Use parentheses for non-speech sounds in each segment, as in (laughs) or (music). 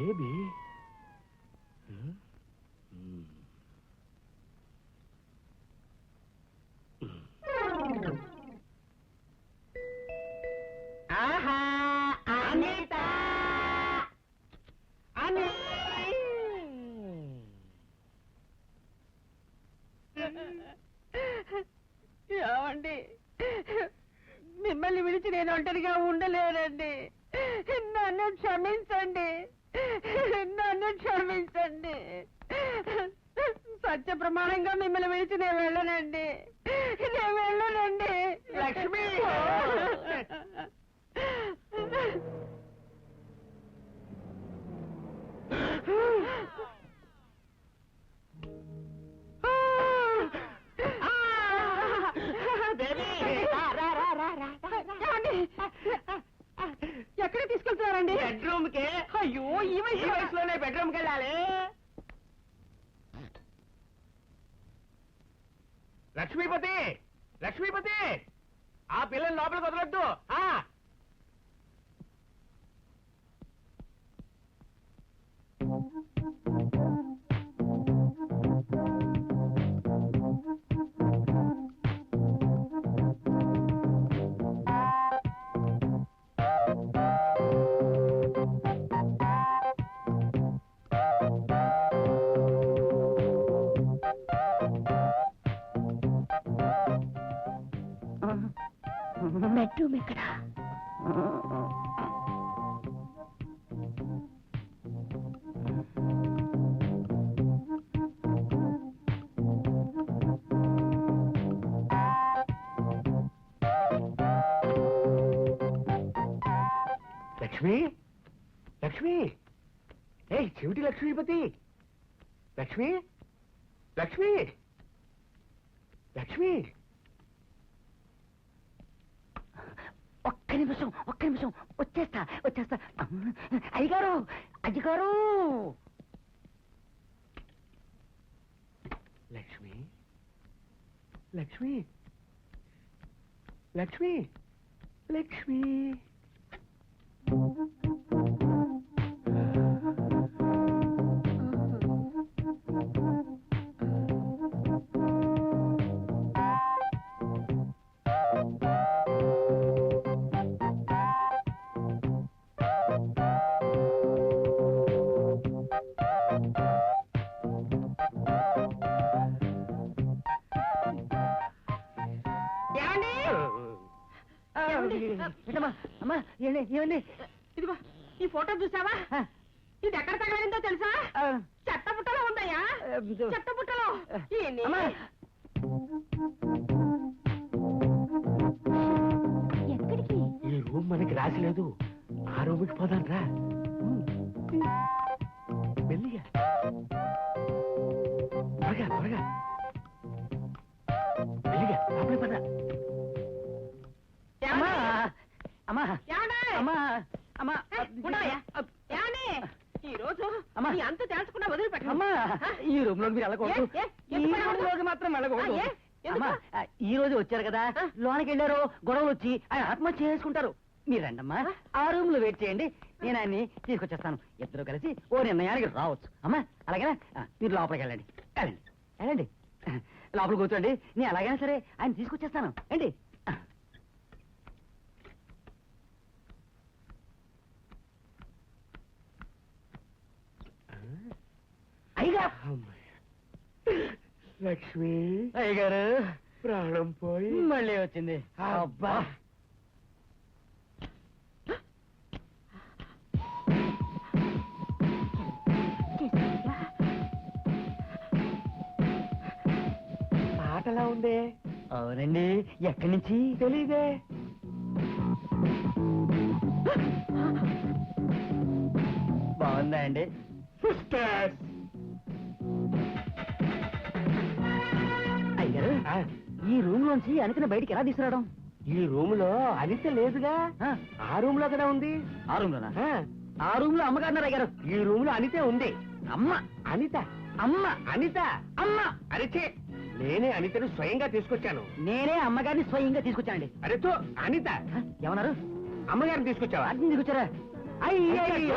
Baby ఏమండి? మిమ్మల్ని విడిచి నేను ఒంటరిగా ఉండలేనండి. నన్ను క్షమించండి. నన్ను క్షమించండి. సత్య ప్రమాణంగా మిమ్మల్ని విడిచి నేను వెళ్ళనండి. నేను వెళ్ళనండి. లక్ష్మి! (laughs) ఈ ఈ వయసులో వయసులోనే బెడ్రూమ్కి వెళ్ళాలి లక్ష్మీపతి! లక్ష్మీపతి! ఆ పిల్లని లోపలికి వదలొద్దు. బెడ్రూమ్ ఎక్కడ లక్ష్మి? లక్ష్మి? ఏ చెవిటి లక్ష్మీపతి! లక్ష్మి? లక్ష్మి? లక్ష్మి ఒక్క నిమిషం ఒక్క నిమిషం. వచ్చేస్తా వచ్చేస్తా. అయ్యగారు అయ్యగారు. లక్ష్మి? లక్ష్మి? లక్ష్మి? లక్ష్మి? ఏంటమ్మా అమ్మా ఏమండి ఇదిగో ఈ ఫోటో చూసావా? ఇది ఎక్కడ తగలడిందో తెలుసా? చెత్త పుట్టలో ఉందయ్యా. చెత్త పుట్టలో ఎక్కడికి? ఈ రూమ్ మనకి రాసి లేదు ఆ రూమ్కి పోదాం రా మెల్లిగా అమ్మా? ఈ రోజు అంత తెలుసుకున్నా ఈ రూమ్లోకి మీరు వెళ్ళకూడదు. ఈ రూమ్? లోకి మాత్రం వెళ్ళకూడదు? అమ్మా ఈ రోజు వచ్చారు కదా. లోనికి వెళ్ళారు గొడవలు వచ్చి ఆయన ఆత్మహత్య చేసుకుంటారు. మీరు రండమ్మా. ఆ. రూమ్లో వెయిట్ చేయండి. నేను ఆయన్ని తీసుకొచ్చేస్తాను. ఇద్దరు కలిసి ఓ నిర్ణయానికి రావచ్చు. అమ్మా అలాగేనా? మీరు లోపలికి వెళ్ళండి. వెళ్ళండి. వెళ్ళండి. లోపల కూర్చోండి. నేను ఎలాగైనా సరే ఆయన తీసుకొచ్చేస్తాను. ఏంటి? లక్ష్మి. అయ్యగారు. ప్రాణం పోయి. మళ్ళీ వచ్చింది. అబ్బా. పాటలా ఉందే. అవునండి. ఎక్కడి నుంచి? తెలీదే. బాగుందా అండి? సిస్టర్స్ ఈ రూమ్ లోంచి అనితిని బయటికి ఎలా తీసుకురావడం? ఈ రూమ్లో అనిత లేదుగా? ఆ, రూమ్లో కదా ఉంది? ఆ రూమ్ లోనా ఆ, రూమ్లో అమ్మగారు అయ్యారు ఈ రూమ్లో అనితే ఉంది. అమ్మ. అనిత. అమ్మ. అనిత. అమ్మ. అరిచే. నేనే అనితను స్వయంగా తీసుకొచ్చాను. నేనే అమ్మగారిని స్వయంగా తీసుకొచ్చానండి. అరే తో అనిత. ఏమన్నారు? అమ్మగారిని తీసుకొచ్చావా? అర్థం తీసుకొచ్చారా? అయ్యయ్యో!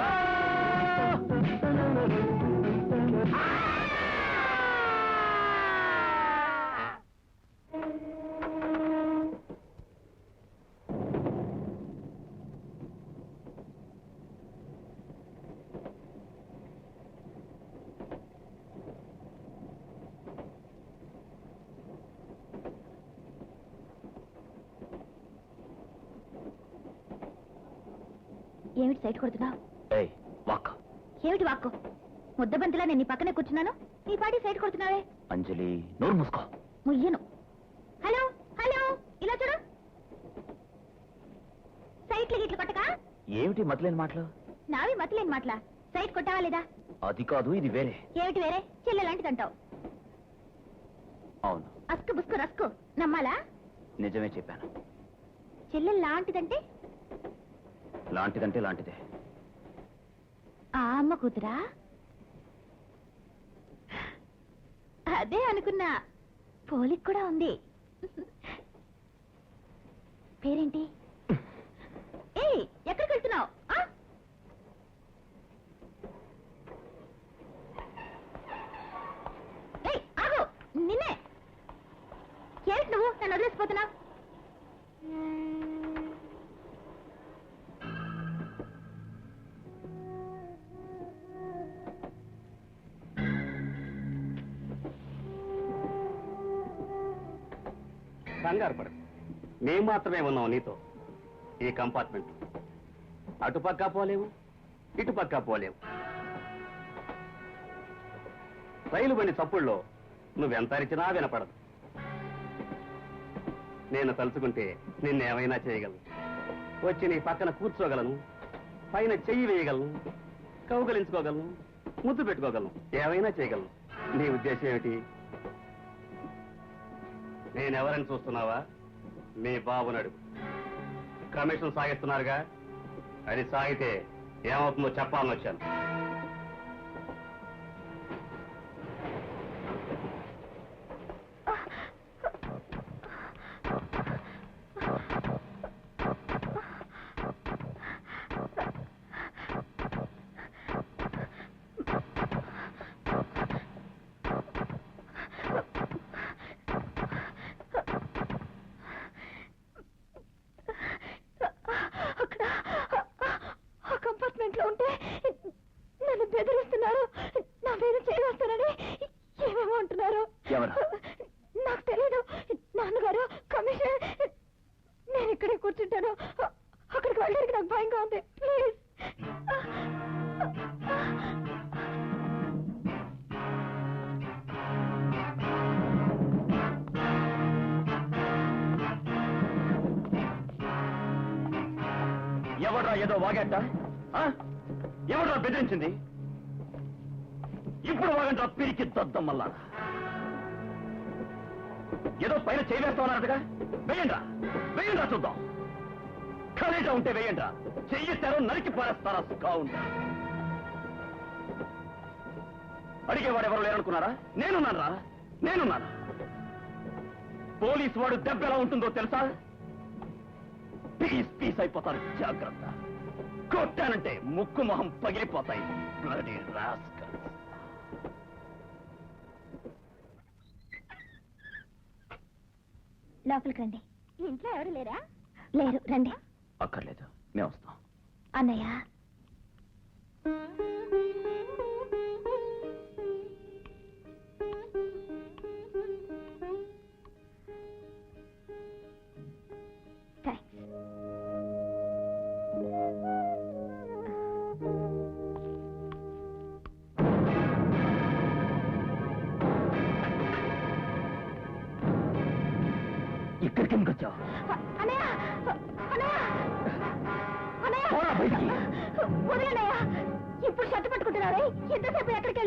ఏమిటి సైట్ కొడుతున్నావు ఏమిటి వాక్కు ముద్దబంతిలా నేను నీ పక్కనే కూర్చున్నాను. నీ పాటి సైట్ కొడుతున్నావే. అంజలి నోరు మూసుకో. ముయ్యను. హలో హలో ఇలా చూడు. సైట్లు గిట్లు కొట్టక? ఏమిటి మతలేని మాటలు? నావి మతిలేని మాటలా? సైట్ కొట్టావా లేదా? అది కాదు ఇది వేరే. ఏమిటి వేరే? చెల్లెలాంటిదంటావు అవును. అస్కు బుస్కు రస్కు. నమ్మాలా? నిజమే చెప్పాను. చెల్లెలు లాంటిదంటే లాంటిదంటే లాంటిదే. ఆ అమ్మ కూతురా? అదే అనుకున్నా. పోలిక్ కూడా ఉంది. పేరేంటి? ఏ ఎక్కడికి వెళ్తున్నావు? నిన్నే. ఏంటి నువ్వు? నన్ను వదిలేసిపోతున్నా? కంగారు పడు మేము మాత్రమే ఉన్నాం నీతో. ఈ కంపార్ట్మెంట్. అటుపక్క పోలేవు ఇటుపక్క పోలేవు. రైలు బండి చప్పుల్లో నువ్వెంత అరిచినా వినపడదు. నేను తలుచుకుంటే నిన్నేమైనా చేయగలను. వచ్చి నీ పక్కన కూర్చోగలను పైన చెయ్యి వేయగలను కౌగలించుకోగలను ముద్దు పెట్టుకోగలను. ఏమైనా చేయగలను. నీ ఉద్దేశం ఏమిటి? నేనెవరని చూస్తున్నావా? మీ బాబునడు కమిషన్ సాగిస్తున్నారుగా? అది సాగితే ఏమవుతుందో చెప్పాలని వచ్చాను. అక్కడికి వెళ్ళడానికి నాకు భయంగా ఉంది. ప్లీజ్ ఎవడ్రా ఏదో వాగేట? ఎవడ్రా బెదిరించింది? ఇప్పుడు వాగంట్రా పిరికి దద్దం మళ్ళా ఏదో పైన చేయవేస్తామన్నట్టుగా వెయ్యండ్రా వెయ్యండ్రా చూద్దాం. ఖరీజా ఉంటే వెయ్యండ్రా చెయ్యి తెర నరికి పారేస్తారా కావుంటా అడిగేవాడు ఎవరు లేరనుకున్నారా? నేనున్నారా నేనున్నాను? పోలీసు వాడు దెబ్బ ఎలా ఉంటుందో తెలుసా? పీస్ పీస్ అయిపోతారు జాగ్రత్త. కొట్టానంటే ముక్కు మొహం పగిలిపోతాయి. Bloody rascals. లోపలికి రండి. ఇంట్లో ఎవరు లేరా? లేరు రండి. అక్కర్లేదు మేము వస్తాం. అన్నయ్య. ఇక్కడికి ఎందుకు వచ్చావు? అన్నయ్య. పోరా బయటికి. ఇప్పుడు షర్ట్ పట్టుకుంటున్నారే ఎంతసేపు ఎక్కడికి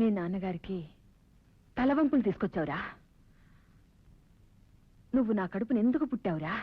మీ నాన్నగారికి తలవంపులు తీసుకొచ్చావురా. నువ్వు నా కడుపును ఎందుకు పుట్టావురా?